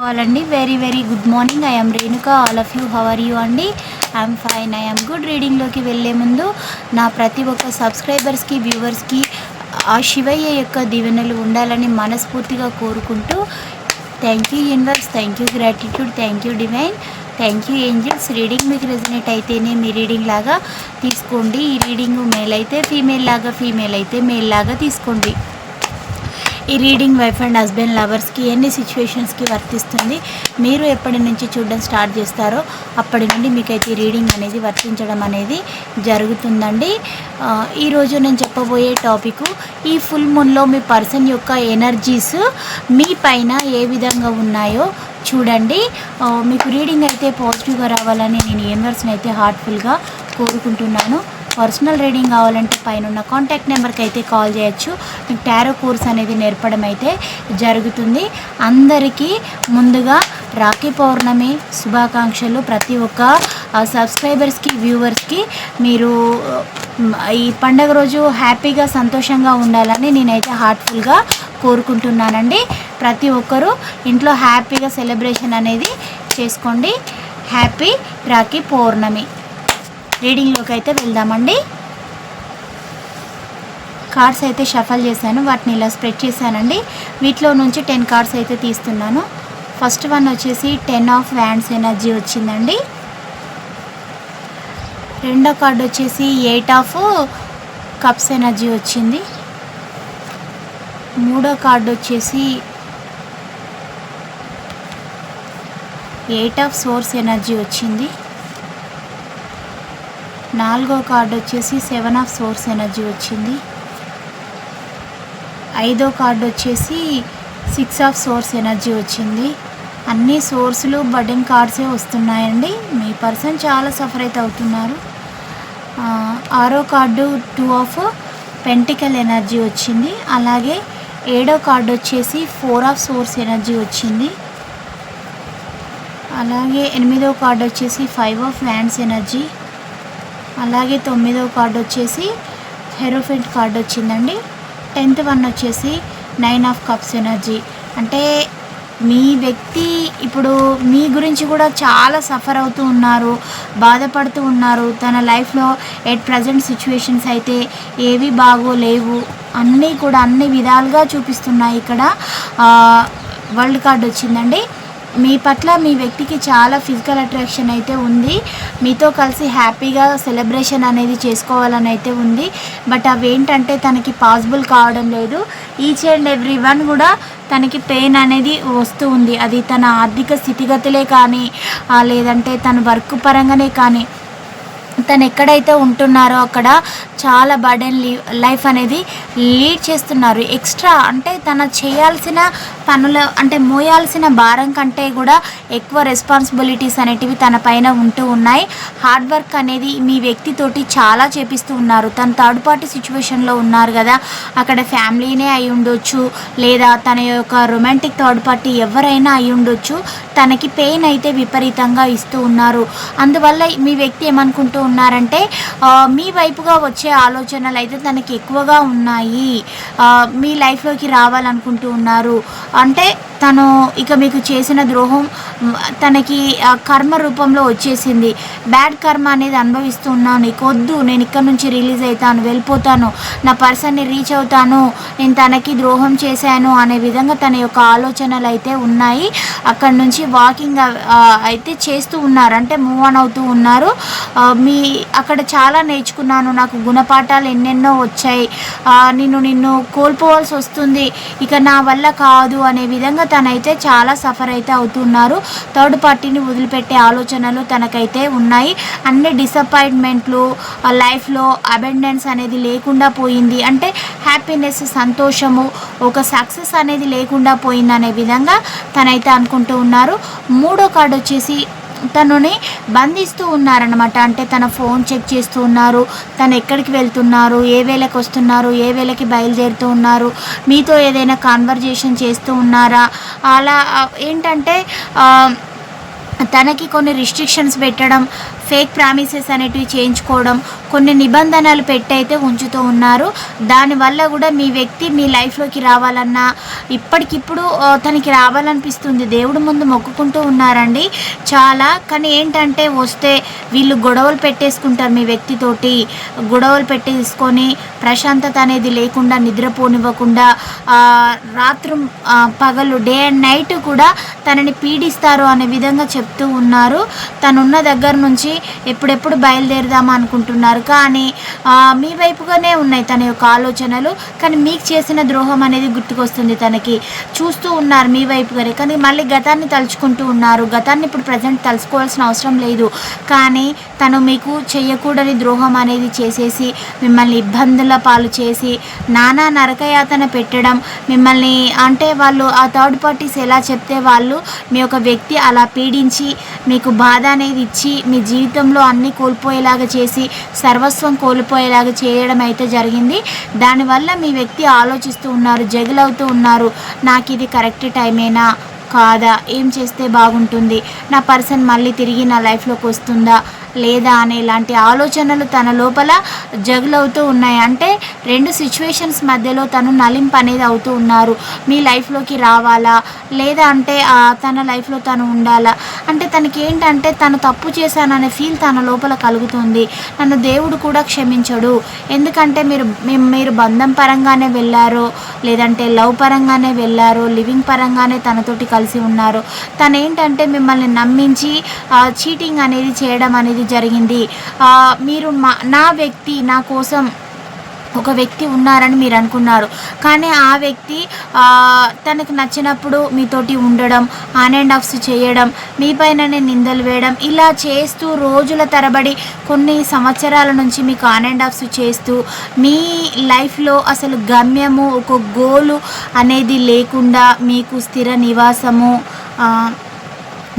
అండి very very good morning I'm Renuka all of you how are you అండి I'm fine I'm good రీడింగ్లోకి వెళ్ళే ముందు నా ప్రతి ఒక్క సబ్స్క్రైబర్స్కి వ్యూవర్స్కి ఆ శివయ్య యొక్క దీవెనలు ఉండాలని మనస్ఫూర్తిగా కోరుకుంటూ thank you universe thank you gratitude thank you divine thank you angels reading మీకు రెజినేట్ అయితేనే మీ రీడింగ్ లాగా తీసుకోండి. ఈ రీడింగ్ మేల్ అయితే ఫీమేల్ లాగా ఫీమేల్ అయితే మేల్ లాగా తీసుకోండి. ఈ రీడింగ్ వైఫ్ అండ్ హస్బెండ్ లవర్స్కి ఎన్ని సిచ్యువేషన్స్కి వర్తిస్తుంది మీరు ఎప్పటి నుంచి చూడడం స్టార్ట్ చేస్తారో అప్పటి నుండి మీకైతే రీడింగ్ అనేది వర్తించడం అనేది జరుగుతుందండి. ఈరోజు నేను చెప్పబోయే టాపిక్ ఈ ఫుల్ మూన్లో మీ పర్సన్ యొక్క ఎనర్జీస్ మీ పైన ఏ విధంగా ఉన్నాయో చూడండి. మీకు రీడింగ్ అయితే పాజిటివ్గా రావాలని నేను యూనివర్స్ని అయితే హార్ట్ఫుల్గా కోరుకుంటున్నాను. పర్సనల్ రీడింగ్ కావాలంటే పైన ఉన్న కాంటాక్ట్ నెంబర్కి అయితే కాల్ చేయొచ్చు. మీకు టారో కోర్స్ అనేది నేర్పడం అయితే జరుగుతుంది. అందరికీ ముందుగా రాఖీ పౌర్ణమి శుభాకాంక్షలు. ప్రతి ఒక్క సబ్స్క్రైబర్స్కి వ్యూవర్స్కి మీరు ఈ పండగ రోజు హ్యాపీగా సంతోషంగా ఉండాలని నేనైతే హార్ట్ఫుల్గా కోరుకుంటున్నానండి. ప్రతి ఒక్కరూ ఇంట్లో హ్యాపీగా సెలబ్రేషన్ అనేది చేసుకోండి. హ్యాపీ రాఖీ పౌర్ణమి. రీడింగ్లోకి అయితే వెళ్దామండి. కార్డ్స్ అయితే షఫల్ చేశాను వాటిని ఇలా స్ప్రెడ్ చేశానండి. వీటిలో నుంచి టెన్ కార్డ్స్ అయితే తీస్తున్నాను. ఫస్ట్ వన్ వచ్చేసి టెన్ ఆఫ్ వ్యాండ్స్ ఎనర్జీ వచ్చిందండి. రెండో కార్డ్ వచ్చేసి ఎయిట్ ఆఫ్ కప్స్ ఎనర్జీ వచ్చింది. మూడో కార్డు వచ్చేసి ఎయిట్ ఆఫ్ సోర్స్ ఎనర్జీ వచ్చింది. నాలుగో కార్డు వచ్చేసి సెవెన్ ఆఫ్ సోర్స్ ఎనర్జీ వచ్చింది. ఐదో కార్డు వచ్చేసి సిక్స్ ఆఫ్ సోర్స్ ఎనర్జీ వచ్చింది. అన్ని సోర్సులు బడ్డింగ్ కార్డ్సే వస్తున్నాయండి. మీ పర్సన్ చాలా సఫర్ అయితే అవుతున్నారు. ఆరో card two of pentacle energy వచ్చింది. అలాగే ఏడో కార్డు వచ్చేసి ఫోర్ ఆఫ్ సోర్స్ ఎనర్జీ వచ్చింది. అలాగే ఎనిమిదో కార్డు వచ్చేసి ఫైవ్ ఆఫ్ వ్యాండ్స్ ఎనర్జీ. అలాగే తొమ్మిదో కార్డు వచ్చేసి హెరోఫెంట్ కార్డు వచ్చిందండి. టెన్త్ వన్ వచ్చేసి నైన్ ఆఫ్ కప్స్ ఎనర్జీ. అంటే మీ వ్యక్తి ఇప్పుడు మీ గురించి కూడా చాలా సఫర్ అవుతూ ఉన్నారు బాధపడుతూ ఉన్నారు. తన లైఫ్లో ఎట్ ప్రజెంట్ సిచ్యువేషన్స్ అయితే ఏవి బాగోలేవు అన్నీ కూడా అన్ని విధాలుగా చూపిస్తున్నాయి ఇక్కడ. వరల్డ్ కార్డ్ వచ్చిందండి. మీ పట్ల మీ వ్యక్తికి చాలా ఫిజికల్ అట్రాక్షన్ అయితే ఉంది. మీతో కలిసి హ్యాపీగా సెలబ్రేషన్ అనేది చేసుకోవాలని అయితే ఉంది. బట్ అవేంటంటే తనకి పాసిబుల్ కావడం లేదు. ఈచ్ అండ్ ఎవ్రీ వన్ కూడా తనకి పెయిన్ అనేది వస్తూ ఉంది. అది తన ఆర్థిక స్థితిగతులే కానీ లేదంటే తన వర్క్ పరంగానే కానీ తను ఎక్కడైతే ఉంటున్నారో అక్కడ చాలా బర్డెన్ లైఫ్ అనేది లీడ్ చేస్తున్నారు. ఎక్స్ట్రా అంటే తన చేయాల్సిన పనుల అంటే మోయాల్సిన భారం కంటే కూడా ఎక్కువ రెస్పాన్సిబిలిటీస్ అనేటివి తన పైన ఉంటూ ఉన్నాయి. హార్డ్ వర్క్ అనేది మీ వ్యక్తితోటి చాలా చేపిస్తూ ఉన్నారు. తను థర్డ్ పార్టీ సిచ్యువేషన్లో ఉన్నారు కదా. అక్కడ ఫ్యామిలీనే అయి ఉండొచ్చు లేదా తన యొక్క రొమాంటిక్ థర్డ్ పార్టీ ఎవరైనా అయి ఉండొచ్చు. తనకి పెయిన్ అయితే విపరీతంగా ఇస్తూ ఉన్నారు. అందువల్ల మీ వ్యక్తి ఏమనుకుంటూ ఉన్నారంటే మీ వైపుగా వచ్చే ఆలోచనలు అయితే తనకి ఎక్కువగా ఉన్నాయి. మీ లైఫ్లోకి రావాలనుకుంటూ ఉన్నారు. అంటే తను ఇక మీకు చేసిన ద్రోహం తనకి కర్మ రూపంలో వచ్చేసింది. బ్యాడ్ కర్మ అనేది అనుభవిస్తూ ఉన్నాను. నీకొద్దు నేను ఇక్కడ నుంచి రిలీజ్ అవుతాను వెళ్ళిపోతాను. నా పర్సన్ని రీచ్ అవుతాను. నేను తనకి ద్రోహం చేశాను అనే విధంగా తన యొక్క ఆలోచనలు అయితే ఉన్నాయి. అక్కడ నుంచి వాకింగ్ అయితే చేస్తూ ఉన్నారు. అంటే మూవ్ ఆన్ అవుతూ ఉన్నారు. మీ అక్కడ చాలా నేర్చుకున్నాను. నాకు గుణపాఠాలు ఎన్నెన్నో వచ్చాయి. నిన్ను నిన్ను కోల్పోవాల్సి వస్తుంది. ఇక నా వల్ల కాదు అనే విధంగా తనైతే చాలా సఫర్ అయితే అవుతున్నారు. థర్డ్ పార్టీని వదిలిపెట్టే ఆలోచనలు తనకైతే ఉన్నాయి. అన్ని డిసప్పాయింట్మెంట్లు లైఫ్లో అబెండెన్స్ అనేది లేకుండా పోయింది. అంటే హ్యాపీనెస్ సంతోషము ఒక సక్సెస్ అనేది లేకుండా పోయింది అనే విధంగా తనైతే అనుకుంటూ ఉన్నారు. మూడో కార్డు వచ్చేసి తనని బంధిస్తూ ఉన్నారనమాట అంటే తన ఫోన్ చెక్ చేస్తూ ఉన్నారు. తను ఎక్కడికి వెళ్తున్నారు? ఏ వేళకి వస్తున్నారు? ఏ వేళకి బయలుదేరుతూ ఉన్నారు? మీతో ఏదైనా కాన్వర్జేషన్ చేస్తూ ఉన్నారా? అలా ఏంటంటే తనకి కొన్ని రిస్ట్రిక్షన్స్ పెట్టడం ఫేక్ ప్రామిసెస్ అనేటివి చేయించుకోవడం కొన్ని నిబంధనలు పెట్టయితే ఉంచుతూ ఉన్నారు. దానివల్ల కూడా మీ వ్యక్తి మీ లైఫ్లోకి రావాలన్నా ఇప్పటికిప్పుడు తనకి రావాలనిపిస్తుంది. దేవుడు ముందు మొక్కుకుంటూ ఉన్నారండి. చాలా కానీ ఏంటంటే వస్తే వీళ్ళు గొడవలు పెట్టేసుకుంటారు మీ వ్యక్తితోటి గొడవలు పెట్టేసుకొని ప్రశాంతత అనేది లేకుండా నిద్రపోనివ్వకుండా రాత్రి పగలు డే అండ్ నైట్ కూడా తనని పీడిస్తారు అనే విధంగా చెప్తూ ఉన్నారు. తనున్న దగ్గర నుంచి ఎప్పుడెప్పుడు బయలుదేరదామా అనుకుంటున్నారు? కానీ ఆ, మీ వైపుగానే ఉన్నాయి తన యొక్క ఆలోచనలు కానీ మీకు చేసిన ద్రోహం అనేది గుర్తుకొస్తుంది తనకి. చూస్తూ ఉన్నారు మీ వైపుగానే కానీ మళ్ళీ గతాన్ని తలుచుకుంటూ ఉన్నారు. గతాన్ని ఇప్పుడు ప్రజెంట్ తలుచుకోవాల్సిన అవసరం లేదు. కానీ తను మీకు చేయకూడని ద్రోహం అనేది చేసేసి మిమ్మల్ని ఇబ్బందుల పాలు చేసి నానా నరకయాతన పెట్టడం మిమ్మల్ని అంటే వాళ్ళు ఆ థర్డ్ పార్టీస్ ఎలా చెప్తే వాళ్ళు మీ యొక్క వ్యక్తి అలా పీడించి మీకు బాధ అనేది ఇచ్చి మీ జీవితంలో అన్నీ కోల్పోయేలాగా చేసి సర్వస్వం కోల్పో కోల్పోయేలాగా చేయడం అయితే జరిగింది. దానివల్ల మీ వ్యక్తి ఆలోచిస్తూ ఉన్నారు జగిలవుతూ ఉన్నారు. నాకు ఇది కరెక్ట్ టైమేనా? కాదా? ఏం చేస్తే బాగుంటుంది? నా పర్సన్ మళ్ళీ తిరిగి నా లైఫ్లోకి వస్తుందా? లేదా అనే ఇలాంటి ఆలోచనలు తన లోపల జగులవుతూ ఉన్నాయి. అంటే రెండు సిచ్యువేషన్స్ మధ్యలో తను నలింపు అనేది అవుతూ ఉన్నారు. మీ లైఫ్లోకి రావాలా? లేదా అంటే తన లైఫ్లో తను ఉండాలా? అంటే తనకి ఏంటంటే తను తప్పు చేశాననే ఫీల్ తన లోపల కలుగుతుంది. నన్ను దేవుడు కూడా క్షమించడు. ఎందుకంటే మీరు మీరు బంధం పరంగానే వెళ్ళారో లేదంటే లవ్ పరంగానే వెళ్ళారు లివింగ్ పరంగానే తనతోటి కలిసి ఉన్నారు. తను ఏంటంటే మిమ్మల్ని నమ్మించి చీటింగ్ అనేది చేయడం అనేది జరిగింది. మీరు మా నా వ్యక్తి నా కోసం ఒక వ్యక్తి ఉన్నారని మీరు అనుకున్నారు. కానీ ఆ వ్యక్తి తనకు నచ్చినప్పుడు మీతోటి ఉండడం ఆన్ అండ్ ఆఫ్స్ చేయడం మీ పైననే నిందలు వేయడం ఇలా చేస్తూ రోజుల తరబడి కొన్ని సంవత్సరాల నుంచి మీకు ఆన్ అండ్ ఆఫ్స్ చేస్తూ మీ లైఫ్లో అసలు గమ్యము ఒక గోలు అనేది లేకుండా మీకు స్థిర నివాసము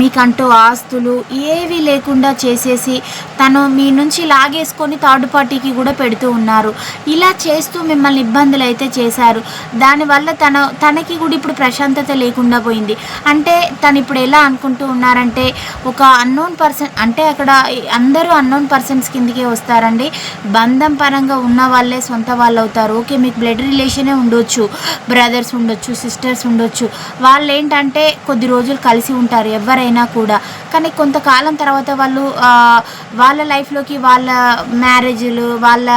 మీకంటూ ఆస్తులు ఏవి లేకుండా చేసేసి తను మీ నుంచి లాగేసుకొని థర్డ్ పార్టీకి కూడా పెడుతూ ఉన్నారు. ఇలా చేస్తూ మిమ్మల్ని ఇబ్బందులు అయితే చేశారు. దానివల్ల తన తనకి కూడా ఇప్పుడు ప్రశాంతత లేకుండా పోయింది. అంటే తను ఇప్పుడు ఎలా అనుకుంటూ ఉన్నారంటే ఒక అన్నోన్ పర్సన్ అంటే అక్కడ అందరూ అన్నోన్ పర్సన్స్ కిందకే వస్తారండి. బంధం పరంగా ఉన్న వాళ్ళే సొంత వాళ్ళు అవుతారు ఓకే మీకు బ్లడ్ రిలేషనే ఉండొచ్చు బ్రదర్స్ ఉండొచ్చు సిస్టర్స్ ఉండొచ్చు. వాళ్ళు ఏంటంటే కొద్ది రోజులు కలిసి ఉంటారు. ఎవరైనా కూడా. కానీ కొంతకాలం తర్వాత వాళ్ళు వాళ్ళ లైఫ్లోకి వాళ్ళ మ్యారేజ్లు వాళ్ళ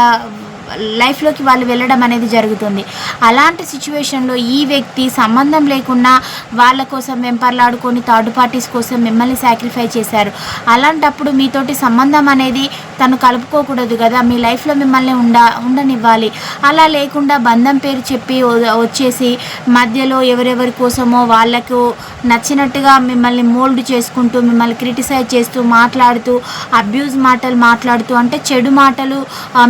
లైఫ్లోకి వాళ్ళు వెళ్ళడం అనేది జరుగుతుంది. అలాంటి సిచ్యువేషన్లో ఈ వ్యక్తి సంబంధం లేకుండా వాళ్ళ కోసం వెంపర్లాడుకొని థర్డ్ పార్టీస్ కోసం మిమ్మల్ని సాక్రిఫై చేశారు. అలాంటప్పుడు మీతోటి సంబంధం అనేది తను కలుపుకోకూడదు కదా. మీ లైఫ్లో మిమ్మల్ని ఉండ ఉండనివ్వాలి. అలా లేకుండా బంధం పేరు చెప్పి వచ్చేసి మధ్యలో ఎవరెవరి కోసమో వాళ్ళకు నచ్చినట్టుగా మిమ్మల్ని మోల్డ్ చేసుకుంటూ మిమ్మల్ని క్రిటిసైజ్ చేస్తూ మాట్లాడుతూ అబ్యూజ్ మాటలు మాట్లాడుతూ అంటే చెడు మాటలు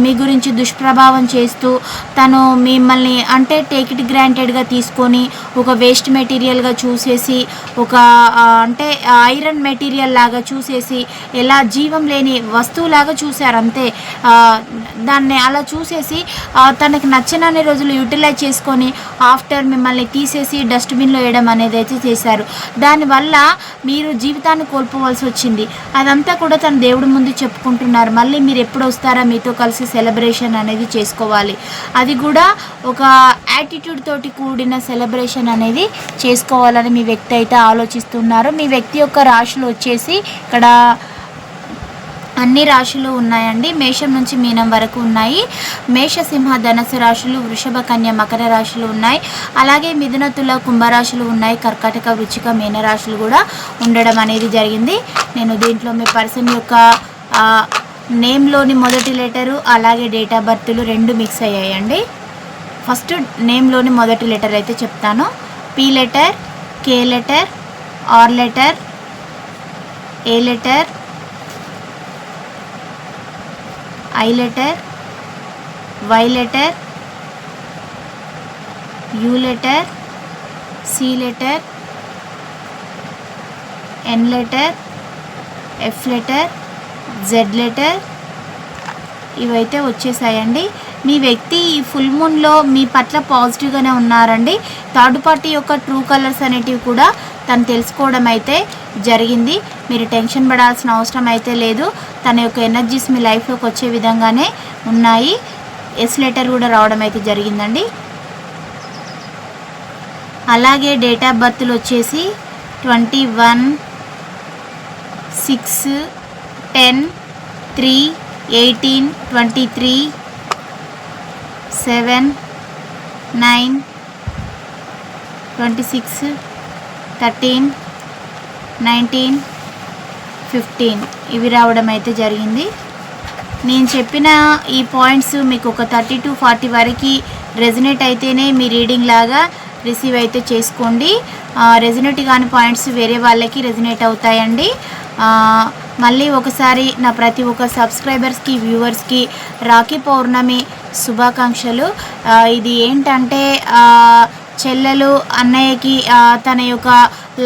మీ గురించి దుష్ప్రభావం చేస్తూ తను మిమ్మల్ని అంటే టేక్ ఇట్ గ్రాంటెడ్గా తీసుకొని ఒక వేస్ట్ మెటీరియల్గా చూసేసి ఒక అంటే ఐరన్ మెటీరియల్ లాగా చూసేసి ఎలా జీవం లేని వస్తువులాగా చూశారు అంతే. దాన్ని అలా చూసేసి తనకు నచ్చినన్ని రోజులు యూటిలైజ్ చేసుకొని ఆఫ్టర్ మిమ్మల్ని తీసేసి డస్ట్బిన్లో వేయడం అనేది అయితే చేశారు. దానివల్ల మీరు జీవితాన్ని కోల్పోవలసి వచ్చింది. అదంతా కూడా తన దేవుడి ముందు చెప్పుకుంటున్నారు. మళ్ళీ మీరు ఎప్పుడు వస్తారా? మీతో కలిసి సెలబ్రేషన్ అనేది చేసుకోవాలి. అది కూడా ఒక యాటిట్యూడ్ తోటి కూడిన సెలబ్రేషన్ అనేది చేసుకోవాలని మీ వ్యక్తి అయితే ఆలోచిస్తున్నారు. మీ వ్యక్తి యొక్క రాశులు వచ్చేసి ఇక్కడ అన్ని రాశులు ఉన్నాయండి. మేషం నుంచి మీనం వరకు ఉన్నాయి. మేష సింహ ధనసు రాశులు వృషభ కన్య మకర రాశులు ఉన్నాయి. అలాగే మిథున తుల కుంభరాశులు ఉన్నాయి. కర్కాటక వృచ్చిక మీన రాశులు కూడా ఉండడం అనేది జరిగింది. నేను దీంట్లో మీ పర్సన్ యొక్క నేమ్లోని మొదటి లెటరు అలాగే డేట్ ఆఫ్ బర్త్లు రెండు మిక్స్ అయ్యాయండి. ఫస్ట్ నేమ్లోని మొదటి లెటర్ అయితే చెప్తాను. P letter K letter R letter A letter I letter Y letter U letter C letter N letter F letter Z letter ఇవైతే వచ్చేసాయండి. మీ వ్యక్తి ఈ ఫుల్ మూన్లో మీ పట్ల పాజిటివ్గానే ఉన్నారండి. థర్డ్ పార్టీ యొక్క ట్రూ కలర్స్ అనేటివి కూడా తను తెలుసుకోవడం అయితే జరిగింది. మీరు టెన్షన్ పడాల్సిన అవసరం అయితే లేదు. తన యొక్క ఎనర్జీస్ మీ లైఫ్లోకి వచ్చే విధంగానే ఉన్నాయి. ఎస్ లెటర్ కూడా రావడం అయితే జరిగిందండి. అలాగే డేట్ ఆఫ్ బర్త్లు వచ్చేసి twenty one six ten three eighteen twenty three seven nine twenty six thirteen nineteen fifteen. ఇవి రావడం అయితే జరిగింది. నేను చెప్పిన ఈ పాయింట్స్ మీకు ఒక థర్టీ టు ఫార్టీ వరకు రెజినేట్ అయితేనే మీ రీడింగ్ లాగా రిసీవ్ అయితే చేసుకోండి. రెజినేట్ కాని పాయింట్స్ వేరే వాళ్ళకి రెజినేట్ అవుతాయండి. మళ్ళీ ఒకసారి నా ప్రతి ఒక్క సబ్స్క్రైబర్స్కి వ్యూవర్స్కి రాఖీ పౌర్ణమి శుభాకాంక్షలు. ఇది ఏంటంటే చెల్లెలు అన్నయ్యకి తన యొక్క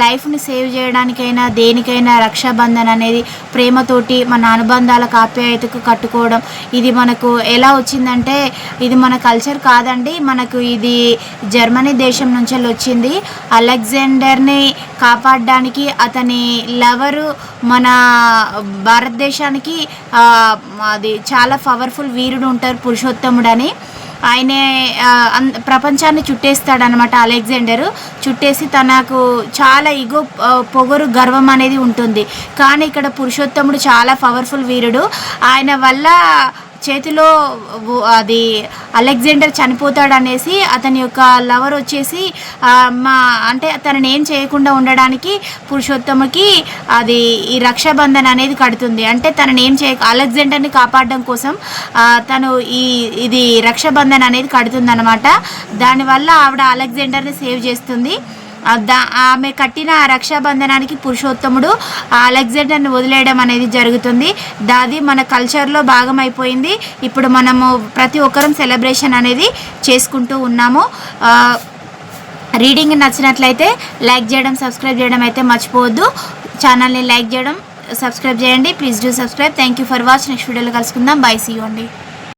లైఫ్ని సేవ్ చేయడానికైనా దేనికైనా రక్షాబంధన్ అనేది ప్రేమతోటి మన అనుబంధాలకు ఆప్యాయతకు కట్టుకోవడం. ఇది మనకు ఎలా వచ్చిందంటే ఇది మన కల్చర్ కాదండి మనకు ఇది జర్మనీ దేశం నుంచి వచ్చింది. అలెగ్జాండర్ని కాపాడడానికి అతని లవరు మన భారతదేశానికి అది చాలా పవర్ఫుల్ వీరుడు ఉంటారు పురుషోత్తముడు అని ఆయనే అన్- ప్రపంచాన్ని చుట్టేస్తాడనమాట అలెగ్జాండర్. చుట్టేసి తనకు చాలా ఇగో పొగరు గర్వం అనేది ఉంటుంది. కానీ ఇక్కడ పురుషోత్తముడు చాలా పవర్ఫుల్ వీరుడు. ఆయన వల్ల చేతిలో అది అలెగ్జాండర్ చనిపోతాడు అనేసి అతని యొక్క లవర్ వచ్చేసి మా అంటే తనని ఏం చేయకుండా ఉండడానికి పురుషోత్తముకి అది ఈ రక్షాబంధన్ అనేది కడుతుంది. అంటే తనని ఏం చేయ అలెగ్జాండర్ని కాపాడడం కోసం తను ఈ ఇది రక్షాబంధన్ అనేది కడుతుంది అనమాట దానివల్ల ఆవిడ అలెగ్జాండర్ని సేవ్ చేస్తుంది. ఆమె కట్టిన ఆ రక్షాబంధనానికి పురుషోత్తముడు ఆ అలెగ్జాండర్ని వదిలేయడం అనేది జరుగుతుంది. దాది మన కల్చర్లో భాగం అయిపోయింది ఇప్పుడు మనము ప్రతి ఒక్కరం సెలబ్రేషన్ అనేది చేసుకుంటూ ఉన్నాము. రీడింగ్ నచ్చినట్లయితే లైక్ చేయడం సబ్స్క్రైబ్ చేయడం అయితే మర్చిపోవద్దు. ఛానల్ని లైక్ చేయడం సబ్స్క్రైబ్ చేయండి. Please do subscribe. Thank you for watch next వీడియోలో కలుసుకుందాం. బై. సీ. అండి.